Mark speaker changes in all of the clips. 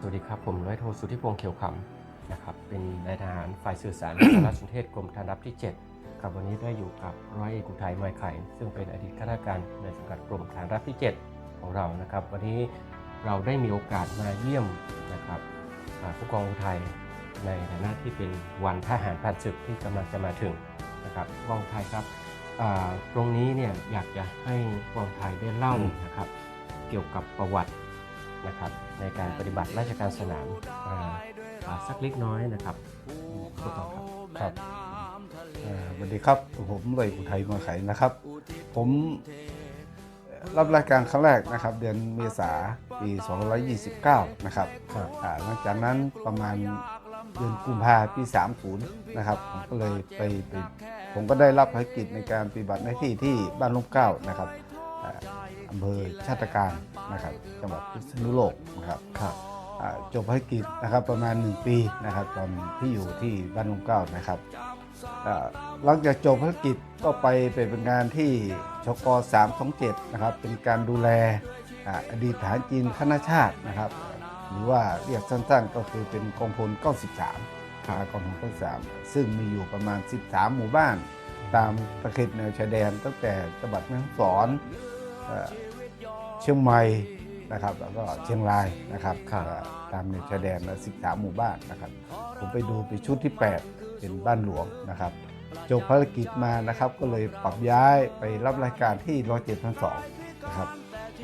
Speaker 1: สวัสดีครับ ผมร้อยโทสุทธิพงษ์เขียวขำนะครับเป็นนายทหารฝ่ายสื่อสารสารสนเทศกรมฐานรับที่ 7 ครับวันนี้ได้อยู่กับร้อยเอกอุทัยไมยไข่ซึ่งเป็นอดีตข้าราชการในสังกัดกรมฐานรับที่ 7 ของเรานะครับ วันนี้เราได้มีโอกาสมาเยี่ยมนะครับผู้กองอุทัยในฐานะที่เป็นวันทหารผ่านศึกที่กำลังจะมาถึงนะครับกองอุทัยครับตรงนี้เนี่ยอยากจะให้กองอุทัยได้เล่านะครับ เกี่ยวกับประวัติ นะครับในการปฏิบัติราชการสนามอ่าอ่าสักเล็กน้อยนะครับผู้กองครับ
Speaker 2: ครับเอ่อสวัสดีครับผมเลยอุทัยมาไขนะครับ ผมรับรายการครั้งแรกนะครับ เดือนเมษาปี 2529 นะครับ
Speaker 1: ครับ
Speaker 2: อ่าหลังจากนั้นประมาณเดือนกุมภาปี 30 นะครับ ผมก็เลยไปไปผมก็ได้รับภารกิจในการปฏิบัติหน้าที่ที่บ้านลมเกล้านะครับ อ่าอำเภอชาติการนะครับจังหวัดพิษณุโลกนะครับ
Speaker 1: ครับ
Speaker 2: อ่าจบภารกิจนะครับประมาณ 1 ปีนะครับตอนที่อยู่ที่บ้านลมเกล้านะครับอ่าหลังจากจบภารกิจก็ไปไปเป็นงานที่ชก327นะครับเป็นการดูแลอ่าอดีตฐานจีนคณะชาตินะครับ หรือว่าเรียกสั้นๆ ก็คือเป็นกองพล 93ครับกองพล 93 ซึ่งมีอยู่ประมาณ 13 หมู่บ้าน ตามตะเข็บแนวชายแดนตั้งแต่จังหวัดแม่ฮ่องสอน เอ่อเชียงใหม่นะครับ แล้วก็เชียงรายนะครับ
Speaker 1: ครับ
Speaker 2: เอ่อตามแนวชายแดนละ13 หมู่บ้านนะครับ ผมไปดูไปชุดที่ 8 เป็นบ้านหลวงนะครับจบภารกิจมานะครับ ก็เลยปรับย้ายไปรับรายการที่ร้อยเจ็ดพันสองนะครับ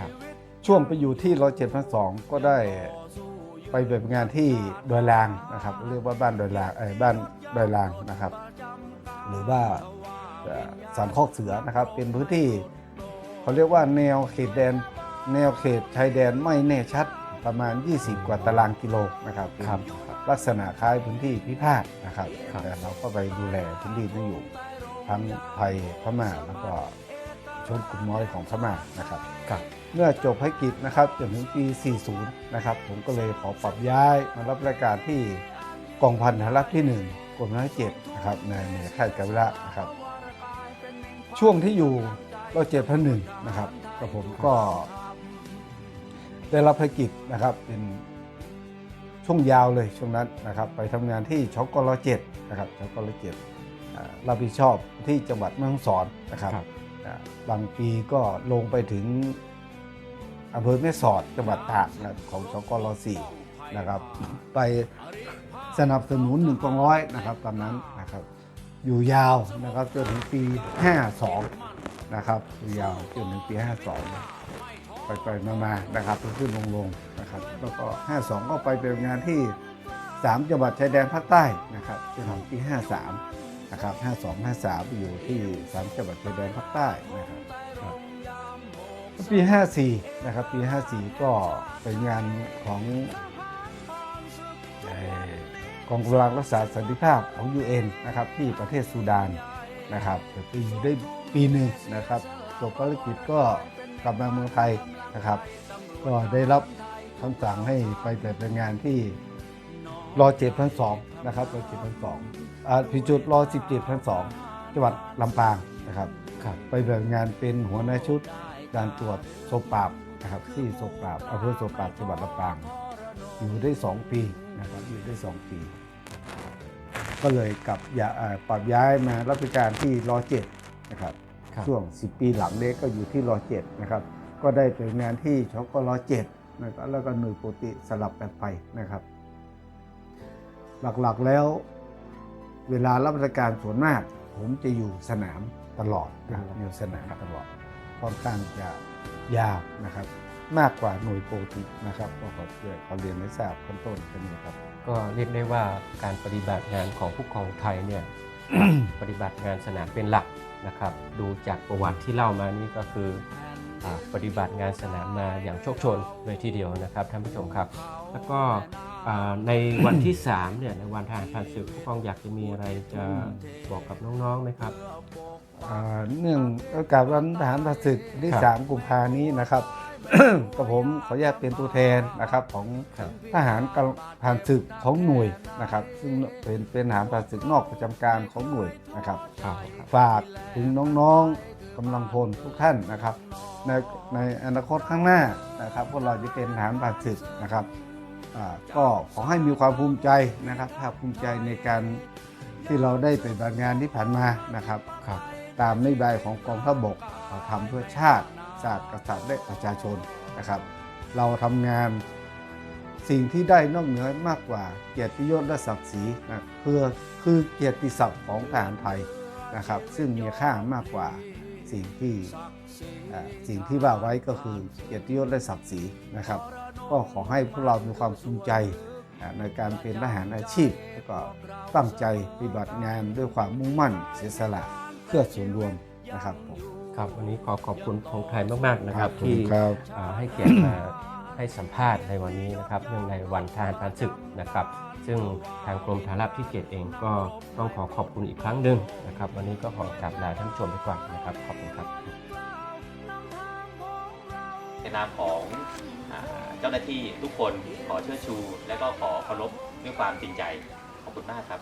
Speaker 1: ครับ
Speaker 2: ช่วงไปอยู่ที่ร้อยเจ็ดพันสองก็ได้ไปแบบงานที่ดอยลางนะครับ เรียกว่าบ้านดอยลางเอ้ยบ้านดอยลางนะครับ หรือว่าเอ่อสันคอกเสือนะครับ เป็นพื้นที่ เขาเรียกว่าแนวเขตแดน แนวเขตชายแดนไม่แน่ชัดประมาณ 20 กว่าตารางกิโลนะครับเป็น
Speaker 1: ครับ
Speaker 2: ลักษณะคล้ายพื้นที่พิพาทนะครับ
Speaker 1: ครับ
Speaker 2: แต่เราก็ไปดูแลพื้นที่นั้นอยู่ทั้งไทยพม่าแล้วก็ชนกลุ่มน้อยของพม่านะครับ
Speaker 1: ครับ
Speaker 2: เมื่อจบภารกิจนะครับจนถึงปี 40 นะครับ ผมก็เลยขอปรับย้ายมารับรายการที่กองพันฐานรับที่ 1กรมร้อยเจ็ดนะครับในในค่ายกาวิระนะครับ ช่วงที่อยู่ ร้อยเจ็ดพันหนึ่งนะครับกับผมก็ได้รับภารกิจนะครับเป็นช่วงยาวเลยช่วงนั้นนะครับ ไปทำงานที่ชกรเจ็ดนะครับชกรเจ็ดอ่ารับผิดชอบที่จังหวัดแม่ฮ่องสอนนะครับ
Speaker 1: ครับ
Speaker 2: อ่าบางปีก็ลงไปถึงอำเภอแม่สอดจังหวัดตากนะครับของสกรสี่นะครับ ไปสนับสนุนหนึ่งกองร้อยนะครับตอนนั้นนะครับอยู่ยาวนะครับจนถึงปี 52 นะครับอยู่ยาวจนถึงปี 52 ไปไปมามานะครับขึ้นลงลงๆนะครับ แล้วก็ 52 ก็ไปเป็นงานที่ 3 จังหวัดชายแดนภาคใต้นะครับจนถึงปี 53 นะครับ 52 53 อยู่ที่ 3 จังหวัดชายแดนภาคใต้นะครับปี 54 นะครับ ปี 54 ก็เป็นงานของกองกำลังรักษาสันติภาพของ UN นะครับที่ประเทศซูดานนะครับไปอยู่ได้ ปีหนึ่งนะครับจบภารกิจก็กลับมาเมืองไทยนะครับ ก็ได้รับคำสั่งให้ไปปฏิบัติงานที่รอเจ็ดพันสองนะครับรอเจ็ดพันสองอ่าพิจุดรอสิบเจ็ดพันสองจังหวัดลำปางนะครับ
Speaker 1: ครับ
Speaker 2: ไปปฏิบัติงานเป็นหัวหน้าชุดการตรวจศพปราบนะครับที่ศพปราบอำเภอศพปราบจังหวัดลำปาง อยู่ได้2ปีนะครับอยู่ได้2ปี ก็เลยกลับยาเอ่อปรับย้ายมารับราชการที่รอเจ็ดนะครับ
Speaker 1: ครับ
Speaker 2: ช่วง 10 ปีหลังเนี้ก็อยู่ที่รอเจ็ดนะครับก็ได้เป็นงานที่ชกรอเจ็ดนะครับแล้วก็หน่วยปกติสลับกันไปนะครับ หลักๆแล้วเวลารับราชการส่วนมาก ผมจะอยู่สนามตลอดนะครับอยู่สนามตลอดค่อนข้างจะยาวนะครับ มากกว่าหน่วยปกตินะครับก็ขอเรียนขอเรียนให้ทราบขั้นต้นกันนี้ครับ
Speaker 1: ก็เรียกได้ว่าการปฏิบัติงานของผู้กองไทยเนี่ยปฏิบัติงานสนามเป็นหลัก นะครับ ดูจากประวัติที่เล่ามานี่ก็คืออาปฏิบัติงานสนามมาอย่างโชคโชนเลยทีเดียวนะครับท่านผู้ชมครับ แล้วก็อ่าในวันที่3เนี่ยในวันทหารผ่านศึกผู้กองอยากจะมีอะไรจะบอกกับน้องๆไหมครับ
Speaker 2: อ่าเนื่องโอกาสวันทหารผ่านศึกที่
Speaker 1: ครับ
Speaker 2: สามกุมภานี้นะครับ กับผมขออนุญาตเป็นตัวแทนนะครับของ
Speaker 1: ครับ
Speaker 2: ทหารกำผ่านศึกของหน่วยนะครับ ซึ่งเป็นเป็นทหารผ่านศึกนอกประจำการของหน่วยนะครับ
Speaker 1: ครับ
Speaker 2: ฝากถึงน้องๆกำลังพลทุกท่านนะครับ ในในอนาคตข้างหน้านะครับพวกเราจะเป็นทหารผ่านศึกนะครับอ่าก็ขอให้มีความภูมิใจนะครับภาคภูมิใจในการที่เราได้ปฏิบัติงานที่ผ่านมานะครับ
Speaker 1: ครับ
Speaker 2: ตามนโยบายของกองทัพบกเราทำเพื่อชาติ ศาสตร์กษัตริย์และประชาชนนะครับ เราทำงานสิ่งที่ได้นอกเหนือมากกว่าเกียรติยศและศักดิ์ศรีนะเพื่อคือเกียรติศักดิ์ของทหารไทยนะครับ ซึ่งมีค่ามากกว่าสิ่งที่สิ่งที่ว่าไว้ก็คือเกียรติยศและศักดิ์ศรีนะครับ ก็ขอให้พวกเรามีความภูมิใจในการเป็นทหารอาชีพแล้วก็ตั้งใจปฏิบัติงานด้วยความมุ่งมั่นเสียสละเพื่อส่วนรวมนะครับผม
Speaker 1: ครับวันนี้ขอขอบคุณพงไทยมากๆนะครับ
Speaker 2: ขอบคุณ
Speaker 1: ที่
Speaker 2: ครับ
Speaker 1: อ่าให้เกียรติมาให้สัมภาษณ์ในวันนี้นะครับเนื่องในวันทหารผ่านศึกนะครับ ซึ่งทางกรมฐานราบที่7เองก็ต้องขอขอบคุณอีกครั้งหนึ่งนะครับ วันนี้ก็ขอกราบลาท่านผู้ชมไปก่อนนะครับขอบคุณครับ
Speaker 3: ในนามของอ่าเจ้าหน้าที่ทุกคนขอเชิดชู และก็ขอเคารพด้วยความจริงใจ ขอบคุณมากครับ